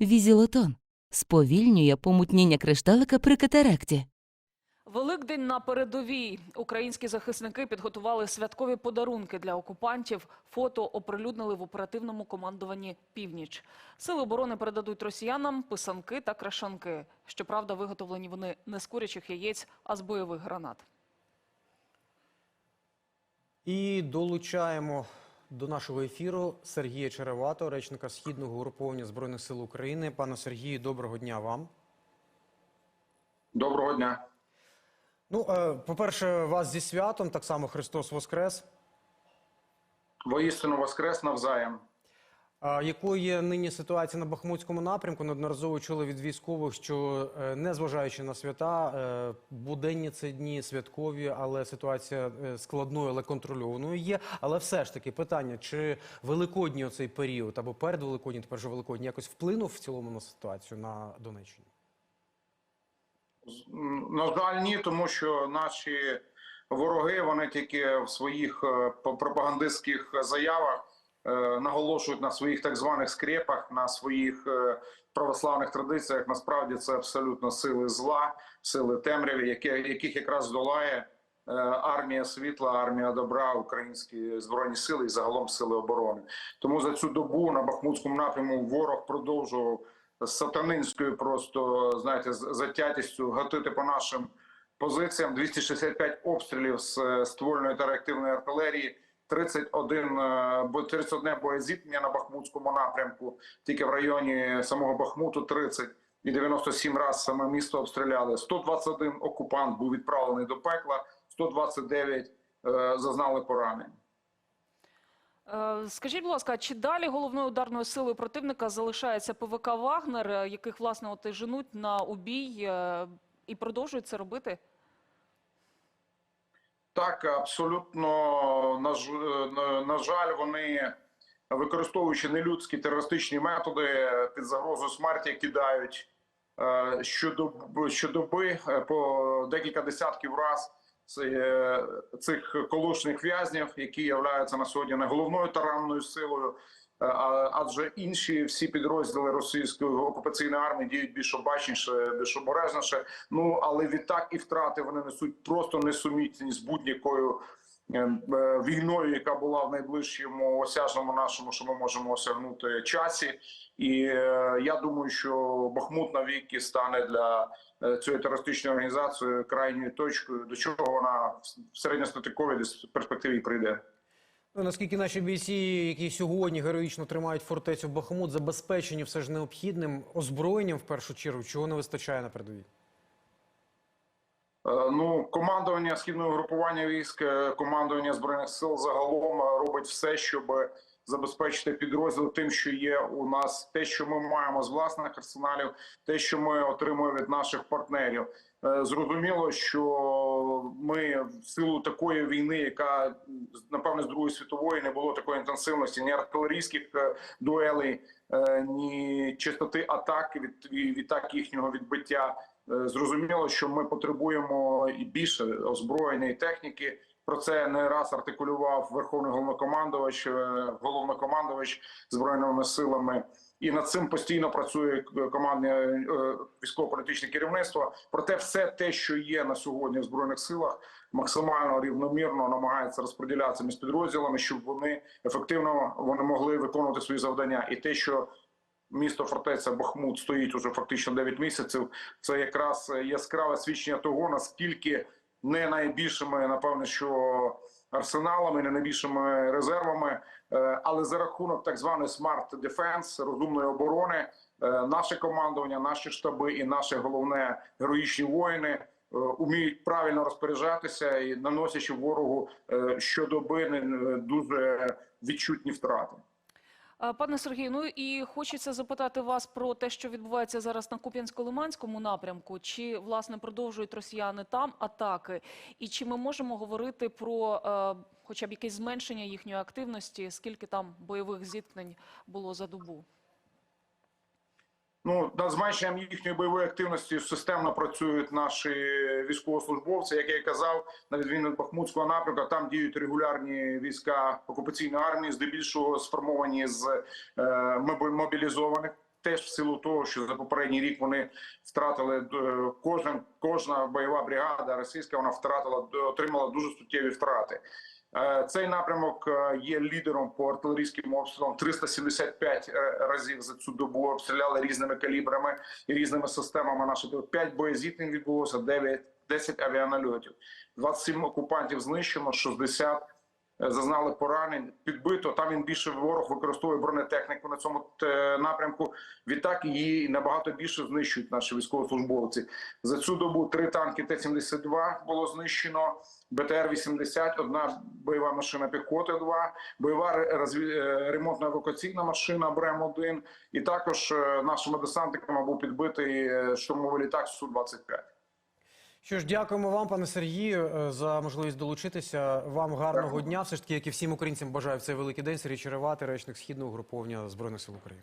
Візілотон сповільнює помутніння кришталика при катаракті. Великдень на передовій. Українські захисники підготували святкові подарунки для окупантів. Фото оприлюднили в оперативному командуванні «Північ». Сили оборони передадуть росіянам писанки та крашанки. Щоправда, виготовлені вони не з курячих яєць, а з бойових гранат. І долучаємо до нашого ефіру Сергія Черевато, речника східного угруповання збройних сил України. Пане Сергію, доброго дня вам. Доброго дня. Ну, е, по-перше, вас зі святом, так само Христос Воскрес. Воістину воскрес навзаєм. Якою є нині ситуація на Бахмутському напрямку? Неодноразово чули від військових, що е, незважаючи на свята, е, буденні це дні святкові, але ситуація е, складною, але контрольованою є. Але все ж таки питання: чи великодній оцей період або перед Великодній, тепер же Великодній, якось вплинув в цілому на ситуацію на Донеччині? На жаль, ні, тому що наші вороги вони тільки в своїх пропагандистських заявах наголошують на своїх так званих скрепах, на своїх е, православних традиціях. Насправді це абсолютно сили зла, сили темряві, яких якраз долає е, армія світла, армія добра, українські збройні сили і загалом сили оборони. Тому за цю добу на Бахмутському напряму ворог продовжував сатанинською просто знаєте затятістю гатити по нашим позиціям. 265 обстрілів з е, ствольної та реактивної артилерії. 31, е, бо- 31 боєзіткнення на Бахмутському напрямку, тільки в районі самого Бахмуту 30 і 97 раз саме місто обстріляли. 121 окупант був відправлений до пекла, 129 е, зазнали поранень. Е, Скажіть, будь ласка, чи далі головною ударною силою противника залишається ПВК «Вагнер», е, яких, власне, от і женуть на убій е, і продовжують це робити? Так, абсолютно на, на, жаль, вони використовуючи нелюдські терористичні методи під загрозою смерті, кидають е, щодоби, щодоби е, по декілька десятків раз е, цих колишніх в'язнів, які являються на сьогодні не головною таранною силою. Е, Адже інші всі підрозділи російської окупаційної армії діють більш обачніше, більш обережніше. Ну але відтак і втрати вони несуть просто несумітні з будь-якою е, е, війною, яка була в найближчому осяжному нашому, що ми можемо осягнути часі. І я думаю, що Бахмут навіки стане для цієї терористичної організації крайньою точкою, до чого вона в середньостатиковій перспективі прийде. Ну, наскільки наші бійці, які сьогодні героїчно тримають фортецю Бахмут, забезпечені все ж необхідним озброєнням в першу чергу, чого не вистачає на передовій? Е, Ну, командування східного групування військ, е, командування збройних сил загалом е, робить все, щоб забезпечити підрозділ тим, що є у нас, те, що ми маємо з власних арсеналів, те, що ми отримуємо від наших партнерів. Е, Зрозуміло, що ми в силу такої війни, яка напевне з другої світової не було такої інтенсивності, ні артилерійських е, дуелей, е, ні частоти атак від відтак їхнього відбиття. Зрозуміло, що ми потребуємо і більше озброєння і техніки. Про це не раз артикулював Верховний головнокомандувач, е, головнокомандувач збройними силами. І над цим постійно працює командне е, військово-політичне керівництво. Проте, все те, що є на сьогодні в збройних силах, максимально рівномірно намагається розподілятися між підрозділами, щоб вони ефективно вони могли виконувати свої завдання. І те, що місто фортеця Бахмут стоїть уже фактично 9 місяців. Це якраз яскраве свідчення того, наскільки не найбільшими, напевне, що арсеналами, не найбільшими резервами, е, але за рахунок так званої смарт дефенс розумної оборони, е, наше командування, наші штаби і наше головне героїчні воїни. е, Уміють правильно розпоряджатися і наносячи ворогу щодоби дуже відчутні втрати. Пане Сергію, ну і хочеться запитати вас про те, що відбувається зараз на Куп'янсько-Лиманському напрямку. Чи власне продовжують росіяни там атаки? І чи ми можемо говорити про е, хоча б якесь зменшення їхньої активності? Скільки там бойових зіткнень було за добу? Ну, над зменшенням їхньої бойової активності системно працюють наші військовослужбовці. Як я казав, на відміну від Бахмутського напрямку, там діють регулярні війська окупаційної армії, здебільшого сформовані з е, мобілізованих. теж в силу того, що за попередній рік вони втратили е, кожен кожна бойова бригада російська. Вона втратила отримала дуже суттєві втрати. Е, Цей напрямок е, є лідером по артилерійським обстрілам. 375 е, разів за цю добу обстріляли різними калібрами і різними системами. Наші 5 боєзіткнень відбулося, 9, 10 авіанальотів. 27 окупантів знищено, 60 е, зазнали поранень, підбито. Там він більше ворог використовує бронетехніку на цьому е, напрямку. Відтак її набагато більше знищують наші військовослужбовці. За цю добу три танки Т-72 було знищено, БТР-80, одна бойова машина піхоти, 2 бойова е, ремонтно-евакуаційна машина БРЕМ-1, і також е, нашими десантниками був підбитий е, штурмовий літак Су-25. Що ж, дякуємо вам, пане Сергію, е, за можливість долучитися. Вам гарного дня. Все ж таки, як і всім українцям, бажаю в цей великий день. Сергій Черевати, речник східного груповня збройних сил України.